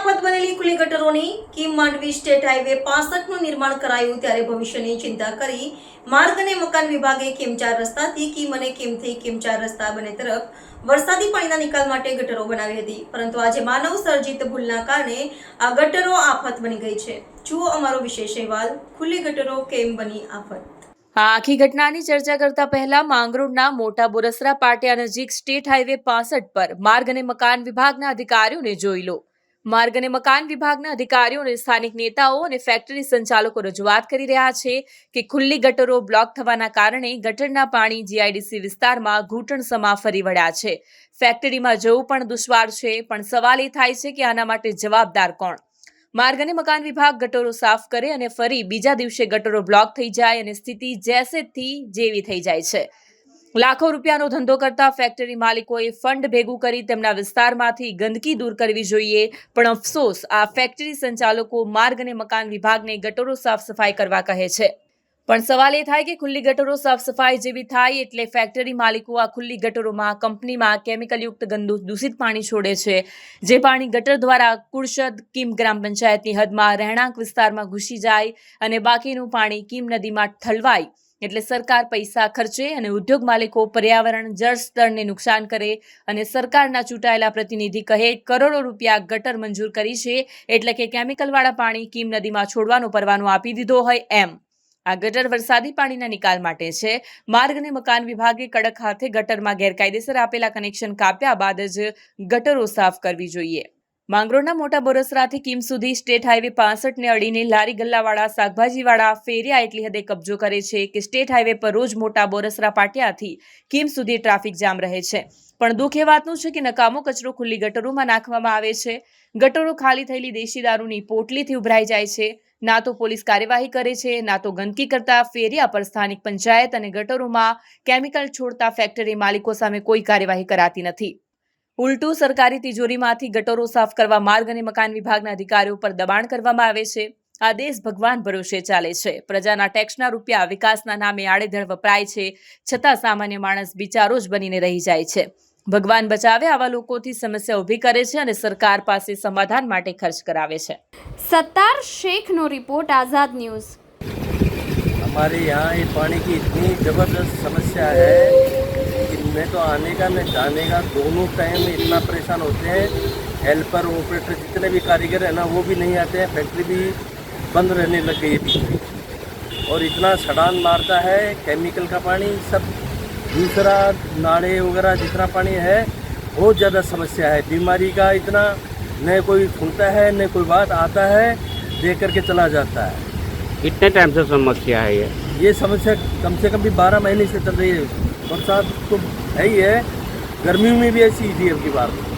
આફત બનેલી ખુલ્લી ગટરોની કિમ માંડવી સ્ટેટ હાઈવે પાસઠનું નિર્માણ કરાયું ત્યારે ભવિષ્યની ચિંતા કરી માર્ગ અને મકાન વિભાગે કિમ ચાર રસ્તાથી કિમ અને કિમથી કિમ ચાર રસ્તા બંને તરફ વરસાદી પાણીના નિકાલ માટે ગટરો બનાવી હતી. પરંતુ આજે માનવ સર્જિત ભૂલના કારણે આ ગટરો આફત બની ગઈ છે. જુઓ અમારો વિશેષ અહેવાલ, ખુલ્લી ગટરો કેમ બની આફત? આ આખી ઘટનાની ચર્ચા કરતા પહેલા માંગરોળના મોટા બોરસરા પાટિયા નજીક સ્ટેટ હાઈવે પાસઠ પર માર્ગ અને મકાન વિભાગના અધિકારીઓને જોઈ લો. માર્ગ અને મકાન વિભાગના અધિકારીઓ અને સ્થાનિક નેતાઓ અને ફેક્ટરી સંચાલકો રજૂઆત કરી રહ્યા છે કે ખુલ્લી ગટરો બ્લોક થવાના કારણે ગટરના પાણી જીઆઈડીસી વિસ્તારમાં ઘૂંટણસમા ફરી વળ્યા છે. ફેક્ટરીમાં જવું પણ દુશ્વાર છે, પણ સવાલ એ થાય છે કે આના માટે જવાબદાર કોણ? માર્ગ અને મકાન વિભાગ ગટરો સાફ કરે અને ફરી બીજા દિવસે ગટરો બ્લોક થઈ જાય અને સ્થિતિ જેસે જેવી થઈ જાય છે. લાખો રૂપિયાનો ધંધો કરતા ફેક્ટરી માલિકોએ ફંડ ભેગું કરી તેમના વિસ્તારમાંથી ગંદકી દૂર કરવી જોઈએ. પણ અફસોસ, આ ફેક્ટરી સંચાલકો માર્ગ અને મકાન વિભાગને ગટરો સાફ સફાઈ કરવા કહે છે. પણ સવાલ એ થાય કે ખુલ્લી ગટરો સાફ સફાઈ જેવી થાય એટલે ફેક્ટરી માલિકો આ ખુલ્લી ગટરોમાં કંપનીમાં કેમિકલયુક્ત ગંદુ દૂષિત પાણી છોડે છે. જે પાણી ગટર દ્વારા કુરશદ કિમ ગ્રામ પંચાયતની હદમાં રહેણાંક વિસ્તારમાં ઘૂસી જાય અને બાકીનું પાણી કિમ નદીમાં ઠલવાય. એટલે સરકાર પૈસા ખર્ચે અને ઉદ્યોગ માલિકો પર્યાવરણ, જળ સ્તરને નુકસાન કરે અને સરકારના ચૂંટાયેલા પ્રતિનિધિ કહે, કરોડો રૂપિયા ગટર મંજૂર કરી છે એટલે કે કેમિકલવાળા પાણી કીમ નદીમાં છોડવાનો પરવાનો આપી દીધો હોય એમ. આ ગટર વરસાદી પાણીના નિકાલ માટે છે. માર્ગ અને મકાન વિભાગે કડક હાથે ગટરમાં ગેરકાયદેસર આપેલા કનેક્શન કાપ્યા બાદ જ ગટરો સાફ કરવી જોઈએ. માંગરોળના મોટા બોરસરાથી કિમ સુધી સ્ટેટ હાઈવે પાસઠને અડીને લારી ગલ્લાવાળા, શાકભાજીવાળા ફેરિયા એટલી હદે કબજો કરે છે કે સ્ટેટ હાઈવે પર રોજ મોટા બોરસરા પાટિયાથી કિમ સુધી ટ્રાફિક જામ રહે છે. પણ દુઃખ એ વાતનું છે કે નકામો કચરો ખુલ્લી ગટરોમાં નાખવામાં આવે છે. ગટરો ખાલી થયેલી દેશી દારૂની પોટલીથી ઉભરાઈ જાય છે. ના તો પોલીસ કાર્યવાહી કરે છે, ના તો ગંદકી કરતા ફેરિયા પર સ્થાનિક પંચાયત અને ગટરોમાં કેમિકલ છોડતા ફેક્ટરી માલિકો સામે કોઈ કાર્યવાહી કરાતી નથી. ઉલટું સરકારી તિજોરીમાંથી ગટરો સાફ કરવા માર્ગ અને મકાન વિભાગના અધિકારીઓ પર દબાણ કરવામાં આવે છે આ દેશ ભગવાન ભરોસે ચાલે છે પ્રજાના ટેક્સના રૂપિયા વિકાસના નામે આડેધડ વપરાય છે છતાં સામાન્ય માણસ બિચારો જ બનીને રહી જાય છે ભગવાન બચાવે આવા લોકોથી સમસ્યા ઊભી કરે છે અને સરકાર પાસે સમાધાન માટે ખર્ચ કરાવે છે सत्तार शेख नो रिपोर्ट आज़ाद न्यूज़ हमारे यहाँ ये पानी की इतनी ज़बरदस्त समस्या है कि मैं तो आने का मैं जाने का दोनों टाइम में इतना परेशान होते हैं। हेल्पर ऑपरेटर जितने भी कारीगर हैं ना वो भी नहीं आते हैं। फैक्ट्री भी बंद रहने लग गई है बीच में। और इतना सड़ान मारता है केमिकल का पानी सब दूसरा नाड़े वगैरह जितना पानी है बहुत ज़्यादा समस्या है। बीमारी का इतना न कोई सुनता है न कोई बात आता है देख करके चला जाता है। कितने टाइम से समस्या है ये? ये समस्या कम से कम भी बारह महीने से चल रही है। बरसात तो है ही है गर्मी में भी ऐसी ही थी अब की बार